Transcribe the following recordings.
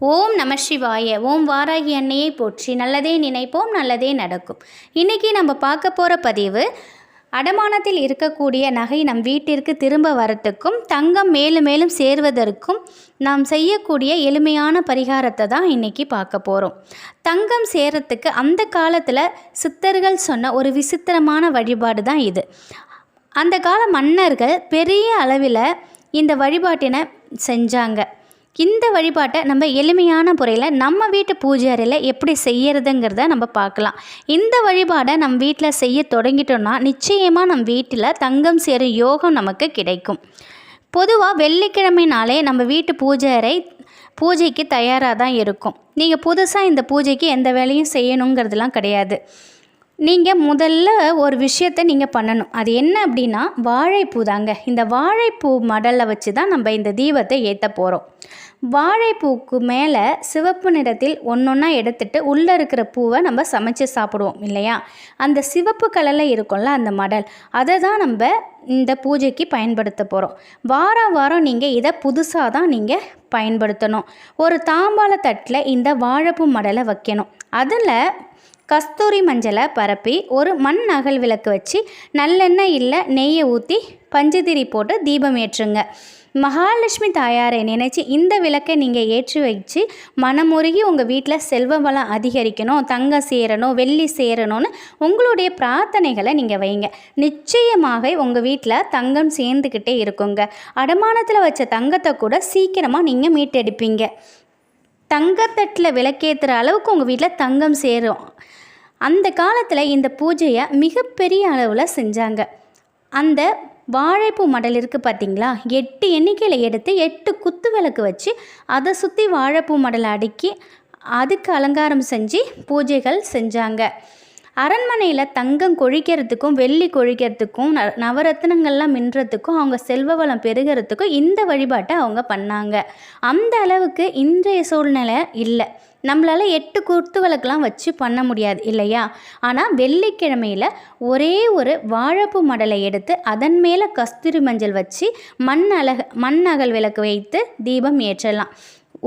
ஓம் நம சிவாய ஓம் வாராகி அன்னையை போற்றி நல்லதே நினைப்போம் நல்லதே நடக்கும். இன்றைக்கி நம்ம பார்க்க போகிற பதிவு அடமானத்தில் இருக்கக்கூடிய நகை நம் வீட்டிற்கு திரும்ப வரத்துக்கும் தங்கம் மேலும் மேலும் சேர்வதற்கும் நாம் செய்யக்கூடிய எளிமையான பரிகாரத்தை தான் இன்றைக்கி பார்க்க போகிறோம் தங்கம் சேரத்துக்கு அந்த காலத்தில் சித்தர்கள் சொன்ன ஒரு விசித்திரமான வழிபாடு தான் இது. அந்த கால மன்னர்கள் பெரிய அளவில் இந்த வழிபாட்டினை செஞ்சாங்க. இந்த வழிபாட்டை நம்ம எளிமையான முறையில் நம்ம வீட்டு பூஜை அறையில் எப்படி செய்யறதுங்கிறத நம்ம பார்க்கலாம். இந்த வழிபாடை நம்ம வீட்டில் செய்ய தொடங்கிட்டோம்னா நிச்சயமாக நம்ம வீட்டில் தங்கம் சேரும் யோகம் நமக்கு கிடைக்கும். பொதுவாக வெள்ளிக்கிழமைனாலே நம்ம வீட்டு பூஜை அறை பூஜைக்கு தயாராக தான் இருக்கும். நீங்கள் புதுசாக இந்த பூஜைக்கு எந்த வேலையும் செய்யணுங்கிறதுலாம் கிடையாது. நீங்கள் முதல்ல ஒரு விஷயத்தை நீங்கள் பண்ணணும். அது என்ன அப்படின்னா வாழைப்பூ தாங்க. இந்த வாழைப்பூ மடலை வச்சு தான் நம்ம இந்த தீபத்தை ஏற்ற போகிறோம் வாழைப்பூக்கு மேலே சிவப்பு நிறத்தில் ஒன்றா எடுத்துட்டு உள்ளே இருக்கிற பூவை நம்ம சமைச்சு சாப்பிடுவோம் இல்லையா? அந்த சிவப்பு கலரில் இருக்கும்ல அந்த மடல் அதை தான் நம்ம இந்த பூஜைக்கு பயன்படுத்த போகிறோம் வாரம் வாரம் நீங்கள் இதை புதுசாக தான் நீங்கள் பயன்படுத்தணும். ஒரு தாம்பாள தட்டில் இந்த வாழைப்பூ மடலை வைக்கணும். அதில் கஸ்தூரி மஞ்சளை பரப்பி ஒரு மண் அகல் விளக்கு வச்சு நல்லெண்ணெய் இல்லை நெய்யை ஊற்றி பஞ்சதிரி போட்டு தீபம் ஏற்றுங்க. மகாலட்சுமி தாயாரை நினச்சி இந்த விளக்கை நீங்கள் ஏற்றி வச்சு மனமுருகி உங்கள் வீட்டில் செல்வ வளம் அதிகரிக்கணும் தங்கம் சேரணும் வெள்ளி சேரணும்னு உங்களுடைய பிரார்த்தனைகளை நீங்கள் வைங்க. நிச்சயமாக உங்கள் வீட்டில் தங்கம் சேர்ந்துக்கிட்டே இருக்குங்க. அடமானத்தில் வச்ச தங்கத்தை கூட சீக்கிரமாக நீங்கள் மீட்டெடுப்பீங்க. தங்கத்தட்டில் விளக்கேற்றுற அளவுக்கு உங்கள் வீட்டில் தங்கம் சேரும். அந்த காலத்தில் இந்த பூஜையை மிகப்பெரிய அளவில் செஞ்சாங்க. அந்த வாழைப்பூ மடல் இருக்குது பார்த்தீங்களா எட்டு எண்ணிக்கையில் எடுத்து எட்டு குத்து விளக்கு வச்சு அதை சுற்றி வாழைப்பூ மடலை அடுக்கி அதுக்கு அலங்காரம் செஞ்சு பூஜைகள் செஞ்சாங்க. அரண்மனையில் தங்கம் கொழிக்கிறதுக்கும் வெள்ளி கொழிக்கிறதுக்கும் ந நவரத்னங்கள்லாம் மின்றதுக்கும் அவங்க செல்வ வளம் பெருகிறதுக்கும் இந்த வழிபாட்டை அவங்க பண்ணாங்க. அந்த அளவுக்கு இன்றைய சூழ்நிலை இல்லை. நம்மளால் எட்டு குத்து விளக்கெலாம் வச்சு பண்ண முடியாது இல்லையா? ஆனால் வெள்ளிக்கிழமையில் ஒரே ஒரு வாழைப்பூ மடலை எடுத்து அதன் மேலே கஸ்தூரி மஞ்சள் வச்சு மண் அழக மண் அகல் விளக்கு வைத்து தீபம் ஏற்றலாம்.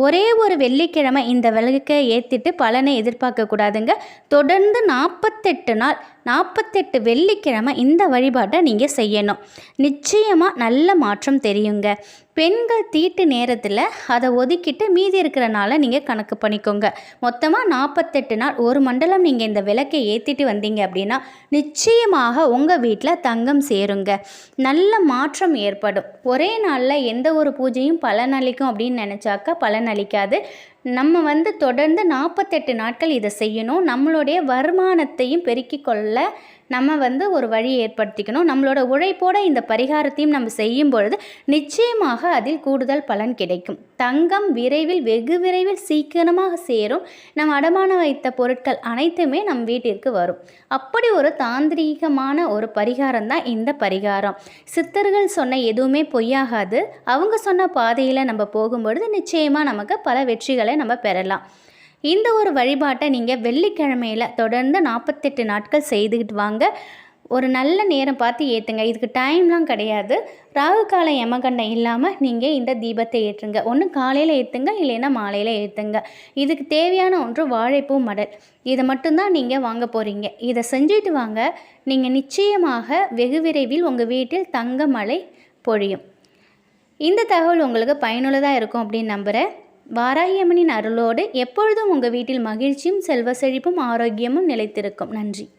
ஒரே ஒரு வெள்ளிக்கிழமை இந்த விளக்கை ஏற்றிட்டு பலனை எதிர்பார்க்கக்கூடாதுங்க. தொடர்ந்து நாற்பத்தெட்டு நாள் நாற்பத்தெட்டு வெள்ளிக்கிழமை இந்த வழிபாட்டை நீங்கள் செய்யணும். நிச்சயமாக நல்ல மாற்றம் தெரியுங்க. பெண்கள் தீட்டு நேரத்தில் அதை ஒதுக்கிட்டு மீதி இருக்கிற நாளை நீங்கள் கணக்கு பண்ணிக்கோங்க. மொத்தமாக நாற்பத்தெட்டு நாள் ஒரு மண்டலம் நீங்கள் இந்த விளக்கை ஏற்றிட்டு வந்தீங்க அப்படின்னா நிச்சயமாக உங்கள் வீட்டில் தங்கம் சேருங்க. நல்ல மாற்றம் ஏற்படும். ஒரே நாளில் எந்த ஒரு பூஜையும் பலனளிக்கும் அப்படின்னு நினச்சாக்கா பலன் அளிக்காது நம்ம வந்து தொடர்ந்து நாற்பத்தெட்டு நாட்கள் இதை செய்யணும். நம்மளுடைய வருமானத்தையும் பெருக்கிக் கொள்ள நம்ம வந்து ஒரு வழி ஏற்படுத்திக்கணும். நம்மளோட உழைப்போட இந்த பரிகாரத்தையும் நம்ம செய்யும் பொழுது நிச்சயமாக அதில் கூடுதல் பலன் கிடைக்கும். தங்கம் விரைவில் வெகு விரைவில் சீக்கிரமாக சேரும். நம்ம அடமானம் வைத்த பொருட்கள் அனைத்துமே நம் வீட்டிற்கு வரும். அப்படி ஒரு தாந்திரீகமான ஒரு பரிகாரம் தான் இந்த பரிகாரம். சித்தர்கள் சொன்ன எதுவுமே பொய்யாகாது. அவங்க சொன்ன பாதையில் நம்ம போகும்பொழுது நிச்சயமாக நமக்கு பல வெற்றிகளை நம்ம பெறலாம். இந்த ஒரு வழிபாட்டை நீங்கள் வெள்ளிக்கிழமையில் தொடர்ந்து நாற்பத்தெட்டு நாட்கள் செய்துக்கிட்டு வாங்க. ஒரு நல்ல நேரம் பார்த்து ஏற்றுங்க இதுக்கு டைம்லாம் கிடையாது. ராகு கால யமகண்டம் இல்லாமல் நீங்கள் இந்த தீபத்தை ஏற்றுங்க. ஒன்று காலையில் ஏற்றுங்க இல்லைன்னா மாலையில் ஏற்றுங்க இதுக்கு தேவையான ஒன்று வாழைப்பூ மடல். இதை மட்டும்தான் நீங்கள் வாங்க போகிறீங்க இதை செஞ்சுட்டு வாங்க. நீங்கள் நிச்சயமாக வெகு விரைவில் உங்கள் வீட்டில் தங்க மழை பொழியும். இந்த தகவல் உங்களுக்கு பயனுள்ளதாக இருக்கும் அப்படின்னு நம்புகிறேன் வாராகியம்மனின் அருளோடு எப்பொழுதும் உங்கள் வீட்டில் மகிழ்ச்சியும் செல்வ செழிப்பும் ஆரோக்கியமும் நிலைத்திருக்கும். நன்றி.